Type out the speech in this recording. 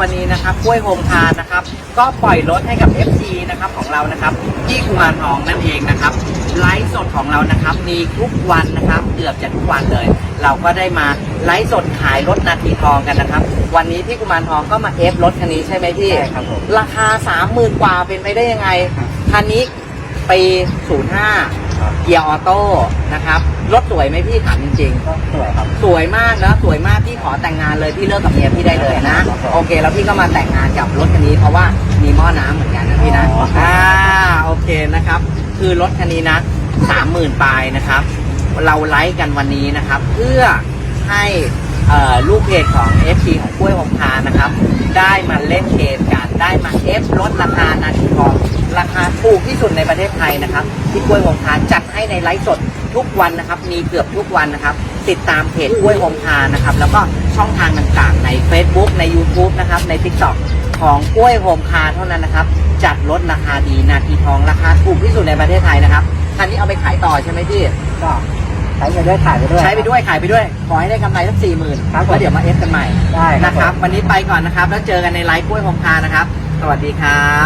วันนี้นะครับกล้วยโฮมคาร์นะครับ ก็ปล่อยรถให้กับ FC นะครับของเรานะครับที่กุมารทองนั่นเองนะครับไลฟ์สดของเรานะครับมีทุกวันนะครับเกือบจะทุกวันเลย เราก็ได้มาไลฟ์สดขายรถนาทีทองกันนะครับ วันนี้ที่กุมารทองก็มาเอฟรถคันนี้ใช่ไหมพี่ใช่ครับผมราคา30,000กว่าเป็นไปได้ยังไงคันนี้ปี05 เกียร์ออโต้นะครับ รถสวยไหมพี่ถามจริงๆก็สวยครับ สวยมากนะสวยมากพี่ขอแต่งงานเลยพี่เลิกกับเมียพี่ได้เลยนะ โอเค แล้วพี่ก็มาแต่งงานกับรถคันนี้เพราะว่ามีหม้อน้ำเหมือนกันนะพี่นะอ๋ออ่ อ่าโอเคนะครับ คือรถคันนี้นะสามหมื่นปลายนะครับ เราไลฟ์กันวันนี้นะครับ เพื่อให้เอ่อลูกเพจของ FC ของกล้วยหงคานะครับ ได้มาเล่นเกมกันได้มาเอฟลดราคานาทีทอง ราคาถูกที่สุดในประเทศไทยนะครับที่กล้วยหงคาจัดให้ในไลฟ์สดทุกวันนะครับ มีเกือบทุกวันนะครับ ติดตามเพจกล้วยหงคานะครับ แล้วก็ช่องทางต่างๆ ใน Facebook ใน YouTube นะครับ ใน TikTok ของกล้วยโฮมคาเท่านั้นนะครับ จัดลดราคาดีนาทีทองราคาถูกที่สุดในประเทศไทยนะครับคันนี้เอาไปขายต่อใช่ไหมพี่ก็ใช้ไปด้วยถ่ายไปด้วย ใช้ไปด้วยขายไปด้วย ขอให้ได้กำไรสักสี่หมื่นครับผมแล้วเดี๋ยวมาเอฟกันใหม่ได้ครับนะครับผมวันนี้ไปก่อนนะครับ แล้วเจอกันในไลฟ์กล้วยโฮมคานะครับ สวัสดีครับ